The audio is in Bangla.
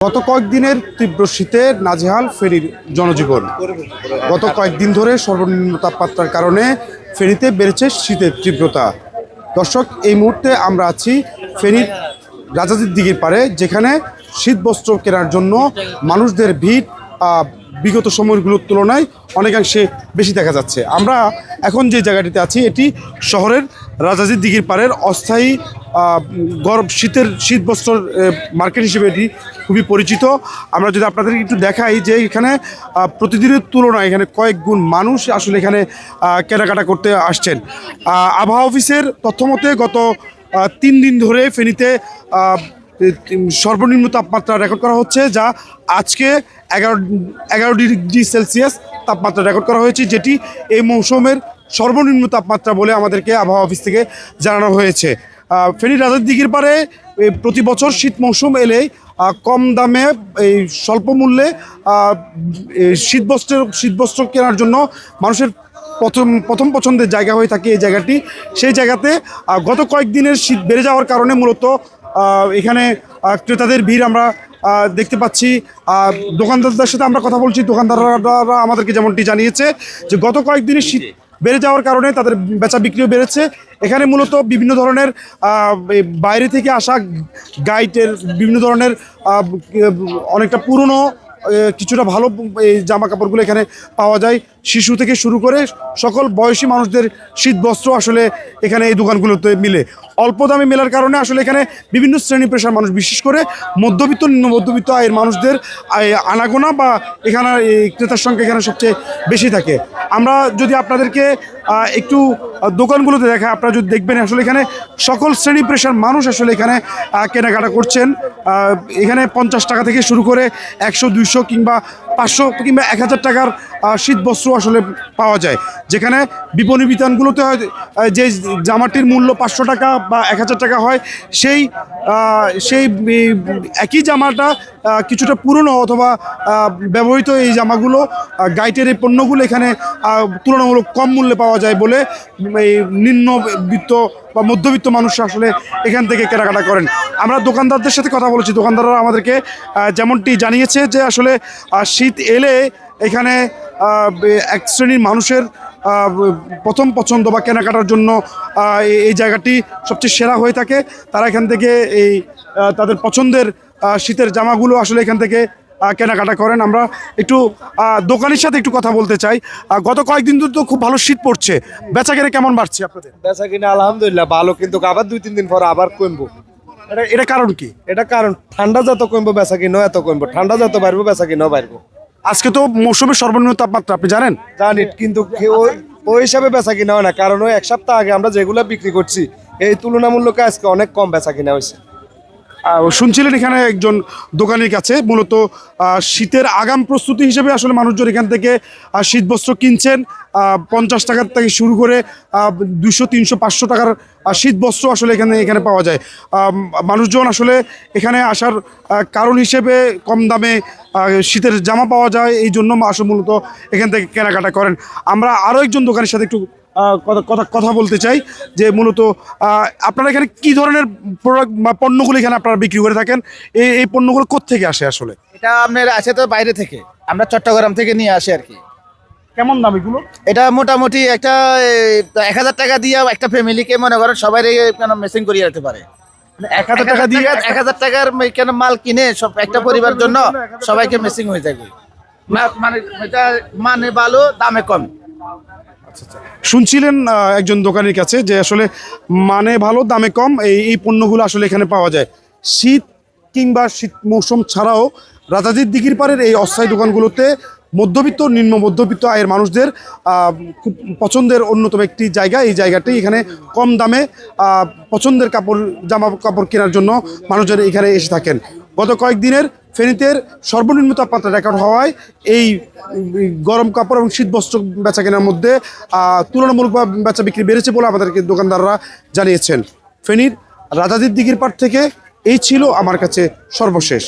গত কয়েকদিনের তীব্র শীতে নাজেহাল ফেরির জনজীবন। গত কয়েকদিন ধরে সর্বনিম্ন তাপমাত্রার কারণে ফেরিতে বেড়েছে শীতের তীব্রতা। দর্শক, এই মুহূর্তে আমরা আছি ফেরির রাজাজির দিঘির পারে যেখানে শীত বস্ত্র কেনার জন্য মানুষদের ভিড় বিগত সময়গুলোর তুলনায় অনেকাংশে বেশি দেখা যাচ্ছে। আমরা এখন যে জায়গাটিতে আছি, এটি শহরের রাজাজির দিঘির পাড়ের অস্থায়ী গরম শীতের শীত বস্ত্র মার্কেট হিসেবে এটি খুবই পরিচিত। আমরা যদি আপনাদেরকে একটু দেখাই যে এখানে প্রতিদিনের তুলনায় এখানে কয়েক গুণ মানুষ আসলে এখানে কেনাকাটা করতে আসছেন। আবহাওয়া অফিসের তথ্য মতে গত তিন দিন ধরে ফেনীতে সর্বনিম্ন তাপমাত্রা রেকর্ড করা হচ্ছে, যা আজকে এগারো এগারো ডিগ্রি সেলসিয়াস তাপমাত্রা রেকর্ড করা হয়েছে, যেটি এই মৌসুমের সর্বনিম্ন তাপমাত্রা বলে আমাদেরকে আবহাওয়া অফিস থেকে জানানো হয়েছে। ফেনী রাজার দিঘির পারে প্রতি বছর শীত মৌসুম এলে কম দামে এই স্বল্প মূল্যে এই শীতবস্ত্র কেনার জন্য মানুষের প্রথম প্রথম পছন্দের জায়গা হয়ে থাকে এই জায়গাটি। সেই জায়গাতে গত কয়েকদিনের শীত বেড়ে যাওয়ার কারণে মূলত এখানে ক্রেতাদের ভিড় আমরা দেখতে পাচ্ছি। দোকানদারদের সাথে আমরা কথা বলছি। দোকানদাররা আমাদেরকে যেমনটি জানিয়েছে যে গত কয়েকদিনের শীত বেড়ে যাওয়ার কারণে তাদের বেচা বিক্রিও বেড়েছে। এখানে মূলত বিভিন্ন ধরনের বাইরে থেকে আসা গাইটের বিভিন্ন ধরনের অনেকটা পুরনো কিছুটা ভালো, এই জামা কাপড়গুলো এখানে পাওয়া যায়। শিশু থেকে শুরু করে সকল বয়সী মানুষদের শীত বস্ত্র আসলে এখানে এই দোকানগুলোতে মিলে। অল্প দামে মেলার কারণে আসলে এখানে বিভিন্ন শ্রেণি পেশার মানুষ, বিশেষ করে মধ্যবিত্ত নিম্ন মধ্যবিত্ত আয়ের মানুষদের আনাগোনা বা এখানে ক্রেতার সংখ্যা এখানে সবচেয়ে বেশি থাকে। আমরা যদি আপনাদেরকে একটু দোকানগুলোতে দেখা, আপনারা যদি দেখবেন আসলে এখানে সকল শ্রেণি পেশার মানুষ আসলে এখানে কেনাকাটা করছেন। এখানে পঞ্চাশ টাকা থেকে শুরু করে একশো, দুইশো কিংবা পাঁচশো কিংবা এক হাজার টাকার শীত বস্ত্র আসলে পাওয়া যায়। যেখানে বিপণী বিতানগুলোতে যে জামাটির মূল্য পাঁচশো টাকা বা এক হাজার টাকা হয়, সেই সেই একই জামাটা কিছুটা পুরনো অথবা ব্যবহৃত এই জামাগুলো গাইটের এই পণ্যগুলো এখানে তুলনামূলক কম মূল্যে পাওয়া যায় বলে এই নিম্নবিত্ত বা মধ্যবিত্ত মানুষ আসলে এখান থেকে কেনাকাটা করেন। আমরা দোকানদারদের সাথে কথা বলেছি, দোকানদাররা আমাদেরকে যেমনটি জানিয়েছে যে আসলে শীত এলে এখানে এক শ্রেণির মানুষের প্রথম পছন্দ বা কেনাকাটার জন্য এই- এই জায়গাটি সবচেয়ে সেরা হয়ে থাকে। তারা এখান থেকে এই তাদের পছন্দের শীতের জামাগুলো আসলে এখান থেকে কেনাকাটা করেন। আমরা একটু দোকানের সাথে একটু কথা বলতে চাই। গত কয়েকদিন ধরে তো খুব ভালো শীত পড়ছে। বেচা কেনা কেমন বাড়ছে আপনাদের? বেচা কিনা আলহামদুলিল্লাহ ভালো কিন্তু আবার দুই তিন দিন পর আবার কমবো। এটা এটা কারণ কি? এটা কারণ ঠান্ডা যত কমবো বেচা কিনা এত কমবো। ঠান্ডা যত বাড়বো বেচা কিনাও বাড়বো। আজকে তো মৌসুমের সর্বনিম্ন তাপমাত্রা, আপনি জানেন? জানি, কিন্তু ওই- হিসাবে বেচা কিনা হয় না। কারণ ওই এক সপ্তাহ আগে আমরা যেগুলো বিক্রি করছি, এই তুলনামূল্যকে আজকে অনেক কম বেচা কিনা হয়েছে। শুনছিলেন এখানে একজন দোকানের কাছে, মূলত শীতের আগাম প্রস্তুতি হিসেবে আসলে মানুষজন এখান থেকে শীতবস্ত্র কিনছেন পঞ্চাশ টাকার থেকে শুরু করে দুশো তিনশো, পাঁচশো টাকার শীতবস্ত্র আসলে এখানে এখানে পাওয়া যায়। মানুষজন আসলে এখানে আসার কারণ হিসেবে কম দামে শীতের জামা পাওয়া যায়, এই জন্য আসলে মূলত এখান থেকে কেনাকাটা করেন। আমরা আরও একজন দোকানের সাথে একটু কথা কথা কথা বলতে চাই যে মূলত আপনারা এখানে কি ধরনের প্রোডাক্ট বা পণ্যগুলো এখানে আপনারা বিক্রি করে থাকেন? এই এই পণ্যগুলো কোত্থেকে আসে আসলে? এটা আপনার আছে তো বাইরে থেকে। আমরা চট্টগ্রাম থেকে নিয়ে আসি আর কি। কেমন দাম এগুলো? এটা মোটামুটি একটা এক হাজার টাকা দিয়ে একটা ফ্যামিলিকে মনে করেন সবাই কেন মেসিং করিয়ে রাখতে পারে। এক হাজার টাকা দিয়ে এক হাজার টাকার কেন মাল কিনে সব একটা পরিবার জন্য সবাইকে মেসিং হয়ে যাবে। মানে এটা মানে ভালো দামে কম। শুনছিলেন একজন দোকানের কাছে যে আসলে মানে ভালো, দামে কম, এই এই পণ্যগুলো আসলে এখানে পাওয়া যায়। শীত কিংবা শীত মৌসুম ছাড়াও রাজাজির দিঘির পাড়ের এই অস্থায়ী দোকানগুলোতে মধ্যবিত্ত, নিম্ন মধ্যবিত্ত আয়ের মানুষদের খুব পছন্দের অন্যতম একটি জায়গা। এই জায়গাটি এখানে কম দামে পছন্দের কাপড়, জামা কাপড় কেনার জন্য মানুষজন এখানে এসে থাকেন। গত কয়েকদিনের ফেনীতের সর্বনিম্ন তাপমাত্রা রেকর্ড হওয়ায় এই গরম কাপড় এবং শীত বস্ত্র বেচা কেনার মধ্যে তুলনামূলক তুলনামূলকভাবে বেচা বিক্রি বেড়েছে বলে আমাদেরকে দোকানদাররা জানিয়েছেন। ফেনীর রাজাদির দিঘির পাড় থেকে এই ছিল আমার কাছে সর্বশেষ।